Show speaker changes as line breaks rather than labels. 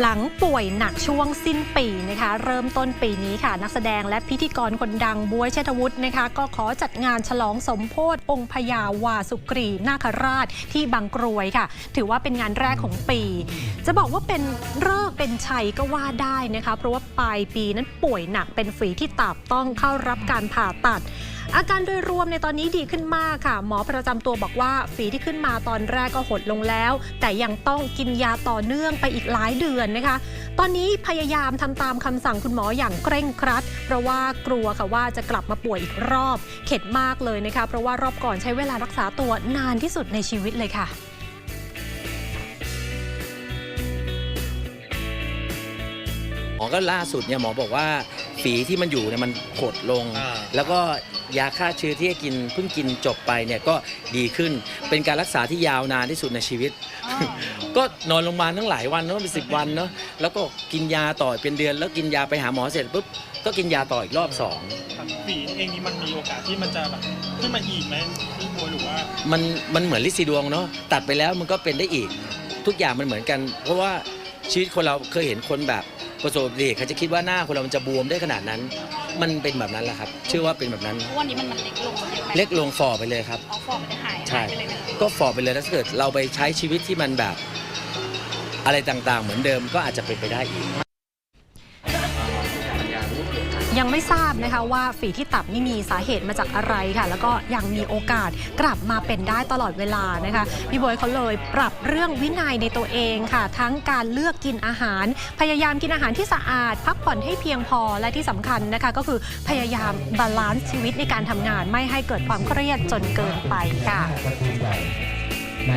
หลังป่วยหนักช่วงสิ้นปีนะคะ เริ่มต้นปีนี้ค่ะ นักแสดงและพิธีกรคนดังบวยเชษฐวุฒินะคะ ก็ขอจัดงานฉลองสมโพธิองค์พญาวาสุกรีนาคราชที่บางกรวยค่ะ ถือว่าเป็นงานแรกของปี จะบอกว่าเป็นเลิกเป็นชัยก็ว่าได้นะคะ เพราะว่าปลายปีนั้นป่วยหนักเป็นฝีที่ตับต้องเข้ารับการผ่าตัดอาการโดยรวมในตอนนี้ดีขึ้นมากค่ะ หมอประจำตัวบอกว่าฝีที่ขึ้นมาตอนแรกก็หดลงแล้ว แต่ยังต้องกินยาต่อเนื่องไปอีกหลายเดือนนะคะ ตอนนี้พยายามทำตามคำสั่งคุณหมออย่างเคร่งครัด เพราะว่ากลัวค่ะว่าจะกลับมาป่วยอีกรอบ เข็ดมากเลยนะคะ เพราะว่ารอบก่อนใช้เวลารักษาตัวนานที่สุดในชีวิตเลยค่ะ
หมอก็ล่าสุดเนี่ยหมอบอกว่าฝีที่มันอยู่เนี่ยมันหดลง
อ่า
แล้วก็ยาฆ่าเชื้อที่ให้กินเพิ่งกินจบไปเนี่ยก็ดีขึ้น เป็นการรักษาที่ยาวนานที่สุดในชีวิต ก็นอนโรงพยาบาลตั้งหลายวันเนาะเป็นสิบวันเนาะแล้วก็กินยาต่อเป็นเดือน แล้วกินยาไปหาหมอเสร็จปุ๊บก็กินยาต่ออีกรอบสอง
ครับฝีเองนี่มันมีโอกาสที่มันจะแบบขึ้นมาอีกไหมพี่บัวหรือว่า
มันมันเหมือนลิซีดวงเนาะตัดไปแล้วมันก็เป็นได้อีก ทุกอย่างมันเหมือนกัน เพราะว่าชีวิตคนเราเคยเห็นคนแบบ ประสบอุบัติเหตุเขาจะคิดว่าหน้าคนเรามันจะบวมได้ขนาดนั้น มันเป็นแบบนั้นแหละครับ เชื่อว่าเป็นแบบนั้น
เพราะวันนี้มันมันเล็กลงเยอะไหม
เล็กลงฝ่อไปเลยครับ
เอาฟอร์มมันจะหาย
ใช่
หายไปเลยไหมคะ
ก็ฝ่อไปเลยแล้วถ้าเกิดเราไปใช้ชีวิตที่มันแบบ อะไรต่างๆ เหมือนเดิมก็อาจจะเป็นไปได้อีก
ยังไม่ทราบนะคะว่าฝีที่ตับนี่มีสาเหตุมาจากอะไรค่ะ แล้วก็ยังมีโอกาสกลับมาเป็นได้ตลอดเวลานะคะพี่บอยเขาเลยปรับเรื่องวินัยในตัวเองค่ะ ทั้งการเลือกกินอาหาร พยายามกินอาหารที่สะอาด พักผ่อนให้เพียงพอและที่สำคัญนะคะ ก็คือพยายามบาลานซ์ชีวิตในการทำงาน ไม่ให้เกิดความเครียดจนเกินไปค่ะ
ใน